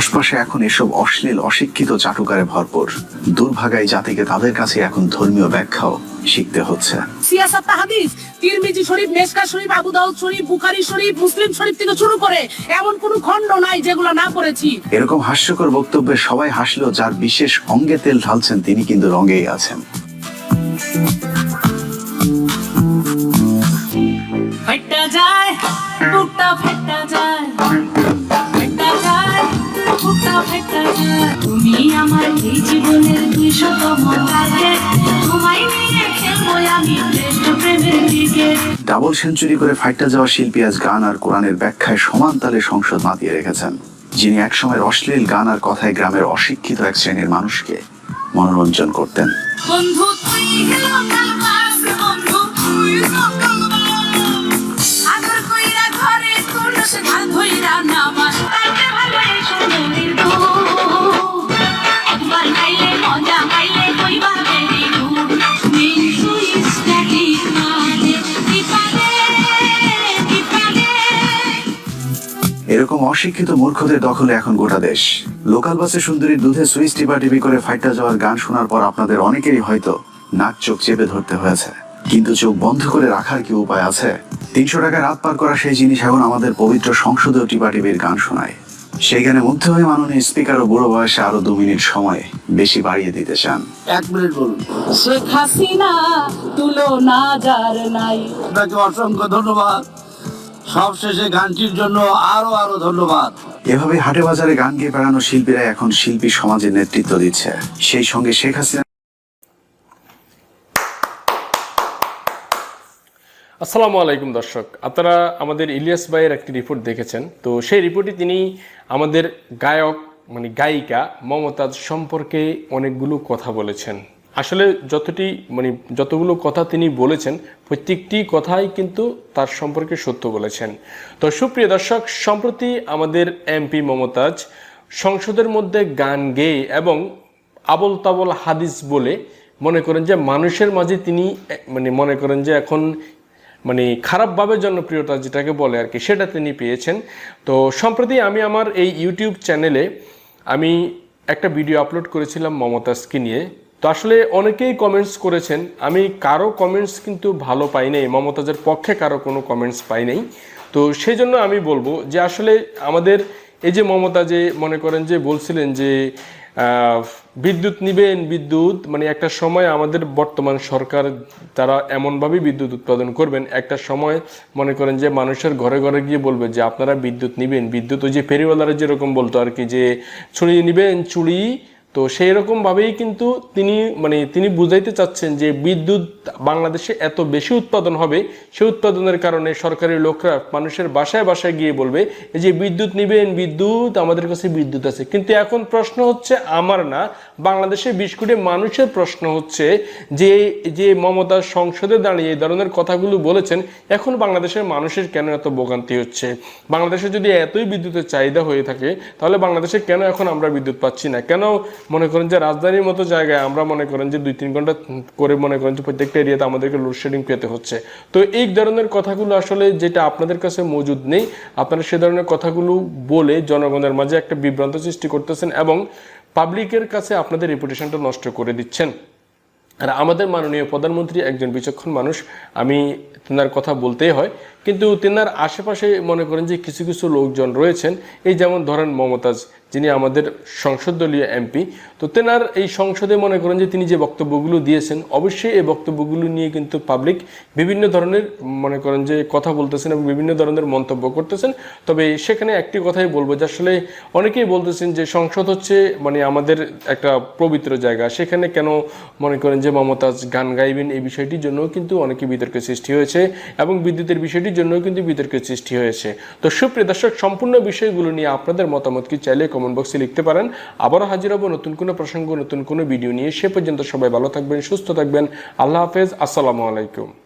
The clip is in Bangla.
আশপাশে এখন এসব অশ্লীল অশিক্ষিত চাটুকারে ভরপুর। দুর্ভাগাই জাতিকে তাদের কাছে এখন ধর্মীয় ব্যাখ্যাও শিখতে হচ্ছে। সিয়াসাত তাহাদিস তিরমিজি শরীফ শরীফ আবু দাউদ শরীফ বুখারী শরীফ মুসলিম শরীফ থেকে শুরু করে এমন কোন খণ্ড নাই যেগুলো না পড়েছি। এরকম হাস্যকর বক্তব্যে সবাই হাসলেও যার বিশেষ অঙ্গে তেল ঢালছেন তিনি কিন্তু রঙেই আছেন। যায় বুকটা ডাবল সেঞ্চুরি করে ফাইটটা যাওয়া শিল্পী আজ গান আর কোরআনের ব্যাখ্যায় সমান তালে সংসদ মাতিয়ে রেখেছেন। যিনি একসময় অশ্লীল গান আর কথায় গ্রামের অশিক্ষিত এক শ্রেণির মানুষকে মনোরঞ্জন করতেন। এরকম অশিক্ষিত মূর্খদের দখলে এখন গোটা দেশ। লোকাল বাসে সুন্দরীর দুধে সুইচ টিপা টিপি করে ফাইটটা যাওয়ার গান শোনার পর আপনাদের অনেকেরই হয়তো নাক চোখ চেপে ধরতে হয়েছে। কিন্তু চোখ বন্ধ করে রাখার কি উপায় আছে? তিনশো টাকা রাত পার করা সেই জিনিস এখন আমাদের পবিত্র সংসদেও টিপা টিপির গান শোনায়। সেই গানে মুগ্ধ হয়ে মাননীয় স্পিকার ও বুড়ো বয়সে আরও দু মিনিট সময় বেশি বাড়িয়ে দিতে চান। এক মিনিট বলুন। শেখ হাসিনা তুলনা যার নাই। আপনাকে অসংখ্য ধন্যবাদ। সবশেষে গানটির জন্য আরও আরও ধন্যবাদ। এভাবে হাটে বাজারে গান গেয়ে বেড়ানো শিল্পীরা এখন শিল্পী সমাজের নেতৃত্ব দিচ্ছে। সেই সঙ্গে শেখ হাসিনা আসসালামু আলাইকুম দর্শক। আপনারা আমাদের ইলিয়াস ভাইয়ের একটি রিপোর্ট দেখেছেন। তো সেই রিপোর্টে তিনি আমাদের গায়ক মানে গায়িকা মমতাজ সম্পর্কে অনেকগুলো কথা বলেছেন। আসলে যতটি মানে যতগুলো কথা তিনি বলেছেন, প্রত্যেকটি কথাই কিন্তু তার সম্পর্কে সত্য বলেছেন। তো সুপ্রিয় দর্শক, সম্প্রতি আমাদের এমপি মমতাজ সংসদের মধ্যে গান গেয়ে এবং আবল তাবল হাদিস বলে মনে করেন যে মানুষের মাঝে তিনি মানে মনে করেন যে এখন মানে খারাপভাবে জনপ্রিয়তা যেটাকে বলে আর কি, সেটা তিনি পেয়েছেন। তো সম্প্রতি আমি আমার এই ইউটিউব চ্যানেলে আমি একটা ভিডিও আপলোড করেছিলাম মমতাজকে নিয়ে। তো আসলে অনেকেই কমেন্টস করেছেন, আমি কারও কমেন্টস কিন্তু ভালো পাই নাই, মমতাজের পক্ষে কারও কোনো কমেন্টস পাই নাই। তো সেই জন্য আমি বলব যে আসলে আমাদের এই যে মমতা যে মনে করেন যে বলছিলেন যে বিদ্যুৎ নিবেন, বিদ্যুৎ মানে একটা সময় আমাদের বর্তমান সরকার তারা এমনভাবেই বিদ্যুৎ উৎপাদন করবেন। একটা সময় মনে করেন যে মানুষের ঘরে ঘরে গিয়ে বলবে যে আপনারা বিদ্যুৎ নিবেন, বিদ্যুৎ ওই যে ফেরিওয়ালারা যেরকম বলতো আর কি যে, ছুরি নিবেন চুড়ি তো সেই রকমভাবেই কিন্তু তিনি মানে তিনি বুঝাইতে চাচ্ছেন যে বিদ্যুৎ বাংলাদেশে এত বেশি উৎপাদন হবে, সেই উৎপাদনের কারণে সরকারি লোকরা মানুষের বাসায় বাসায় গিয়ে বলবে যে বিদ্যুৎ নিবেন, বিদ্যুৎ, আমাদের কাছে বিদ্যুৎ আছে। কিন্তু এখন প্রশ্ন হচ্ছে আমার না, বাংলাদেশে বিশ কোটি মানুষের প্রশ্ন হচ্ছে যে যে মমতা সংসদে দাঁড়িয়ে এই ধরনের কথাগুলো বলেছেন, এখন বাংলাদেশের মানুষের কেন এত ভোগান্তি হচ্ছে? বাংলাদেশে যদি এতই বিদ্যুতের চাহিদা হয়ে থাকে, তাহলে বাংলাদেশে কেন এখন আমরা বিদ্যুৎ পাচ্ছি না? কেন মনে করেন যে রাজধানীর মতো জায়গায় আমরা মনে করেন যে দুই তিন ঘণ্টা করে মনে করেন যে প্রত্যেকটা এরিয়াতে আমাদেরকে লোডশেডিং পেতে হচ্ছে। তো এই ধরনের কথাগুলো আসলে যেটা আপনাদের কাছে মজুদ নেই, আপনারা সে ধরনের কথাগুলো বলে জনগণের মাঝে একটা বিভ্রান্ত সৃষ্টি করতেছেন এবং পাবলিকের কাছে আপনাদের রেপুটেশনটা নষ্ট করে দিচ্ছেন। আর আমাদের মাননীয় প্রধানমন্ত্রী একজন বিচক্ষণ মানুষ, আমি তেনার কথা বলতেই হয়, কিন্তু তেনার আশেপাশে মনে করেন যে কিছু কিছু লোকজন রয়েছেন। এই যেমন ধরেন মমতাজ যিনি আমাদের সংসদ দলীয় এমপি, তো তেনার এই সংসদে মনে করেন যে তিনি যে বক্তব্যগুলো দিয়েছেন, অবশ্যই এই বক্তব্যগুলো নিয়ে কিন্তু পাবলিক বিভিন্ন ধরনের মনে করেন যে কথা বলতেছেন এবং বিভিন্ন ধরনের মন্তব্য করতেছেন। তবে সেখানে একটি কথাই বলব যে আসলে অনেকেই বলতেছেন যে সংসদ হচ্ছে মানে আমাদের একটা পবিত্র জায়গা। সেখানে কেন মনে করেন যে মমতাজ গান গাইবেন এই বিষয়টির জন্যও কিন্তু অনেকে বিতর্কের সৃষ্টি হয়েছে এবং বিদ্যুতের বিষয়টির জন্যও কিন্তু বিতর্কের সৃষ্টি হয়েছে। তো সুপ্রিয় দর্শক, সম্পূর্ণ বিষয়গুলো নিয়ে আপনাদের মতামত কি চাইলে কমেন্ট বক্সে লিখতে পারেন। আবারও হাজির হব নতুন কোনো প্রসঙ্গ, নতুন কোনো ভিডিও নিয়ে। সে পর্যন্ত সবাই ভালো থাকবেন, সুস্থ থাকবেন। আল্লাহ হাফেজ। আসসালামু আলাইকুম।